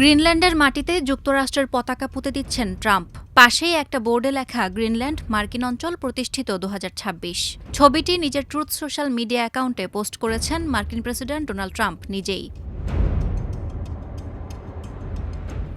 গ্রিনল্যান্ডের মাটিতে যুক্তরাষ্ট্রের পতাকা পুঁতে দিচ্ছেন ট্রাম্প। পাশেই একটা বোর্ডে লেখা গ্রিনল্যান্ড মার্কিন অঞ্চল প্রতিষ্ঠিত দু হাজার ছাব্বিশ। ছবিটি নিজের ট্রুথ সোশ্যাল মিডিয়া অ্যাকাউন্টে পোস্ট করেছেন মার্কিন প্রেসিডেন্ট ডোনাল্ড ট্রাম্প নিজেই।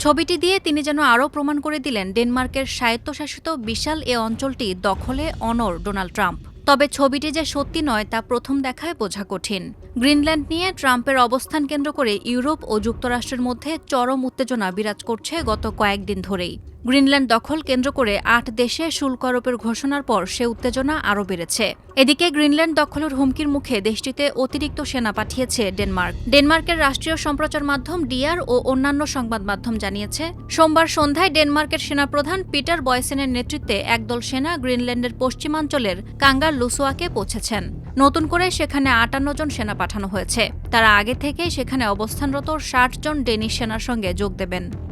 ছবিটি দিয়ে তিনি যেন আরও প্রমাণ করে দিলেন, ডেনমার্কের স্বায়ত্তশাসিত বিশাল এ অঞ্চলটি দখলে অনর ডোনাল্ড ট্রাম্প। তবে ছবিটি যে সত্যি নয় তা প্রথম দেখায় বোঝা কঠিন। গ্রিনল্যান্ড নিয়ে ট্রাম্পের অবস্থান কেন্দ্র করে ইউরোপ ও যুক্তরাষ্ট্রের মধ্যে চরম উত্তেজনা বিরাজ করছে গত কয়েকদিন ধরেই। গ্রিনল্যান্ড দখল কেন্দ্র করে আট দেশে শুল্ক আরোপের ঘোষণার পর সে উত্তেজনা আরও বেড়েছে। এদিকে গ্রিনল্যান্ড দখলের হুমকির মুখে দেশটিতে অতিরিক্ত সেনা পাঠিয়েছে ডেনমার্ক। ডেনমার্কের রাষ্ট্রীয় সম্প্রচার মাধ্যম ডিআর ও অন্যান্য সংবাদ মাধ্যম জানিয়েছে, সোমবার সন্ধ্যায় ডেনমার্কের সেনাপ্রধান পিটার বয়সেনের নেতৃত্বে একদল সেনা গ্রিনল্যান্ডের পশ্চিমাঞ্চলের কাঙ্গার লুসোয়াকে পৌঁছেছেন। নতুন করে সেখানে আটান্ন জন সেনা পাঠানো হয়েছে। তারা আগে থেকেই সেখানে অবস্থানরত ষাট জন ডেনিশ সেনার সঙ্গে যোগ দেবেন।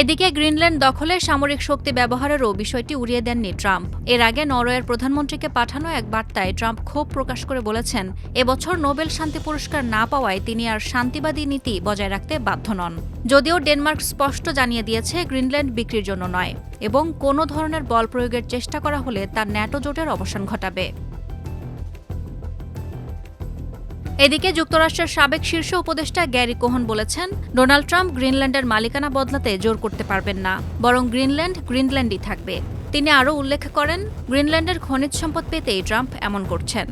এদিকে গ্রিনল্যান্ড দখলে সামরিক শক্তি ব্যবহারেরও বিষয়টি উড়িয়ে দেননি ট্রাম্প। এর আগে নরওয়ের প্রধানমন্ত্রীকে পাঠানো এক বার্তায় ট্রাম্প ক্ষোভ প্রকাশ করে বলেছেন, এবছর নোবেল শান্তি পুরস্কার না পাওয়ায় তিনি আর শান্তিবাদী নীতি বজায় রাখতে বাধ্য নন। যদিও ডেনমার্ক স্পষ্ট জানিয়ে দিয়েছে, গ্রিনল্যান্ড বিক্রির জন্য নয় এবং কোনো ধরনের বল প্রয়োগের চেষ্টা করা হলে তার ন্যাটো জোটের অবসান ঘটাবে। এদিকে যুক্তরাষ্ট্রের সাবেক শীর্ষ উপদেষ্টা গ্যারি কোহন বলেছেন, ডোনাল্ড ট্রাম্প গ্রিনল্যান্ডের মালিকানা বদলাতে জোর করতে পারবেন না, বরং গ্রিনল্যান্ড গ্রিনল্যান্ডই থাকবে। তিনি আরও উল্লেখ করেন, গ্রিনল্যান্ডের খনিজ সম্পদ পেতেই ট্রাম্প এমন করছেন।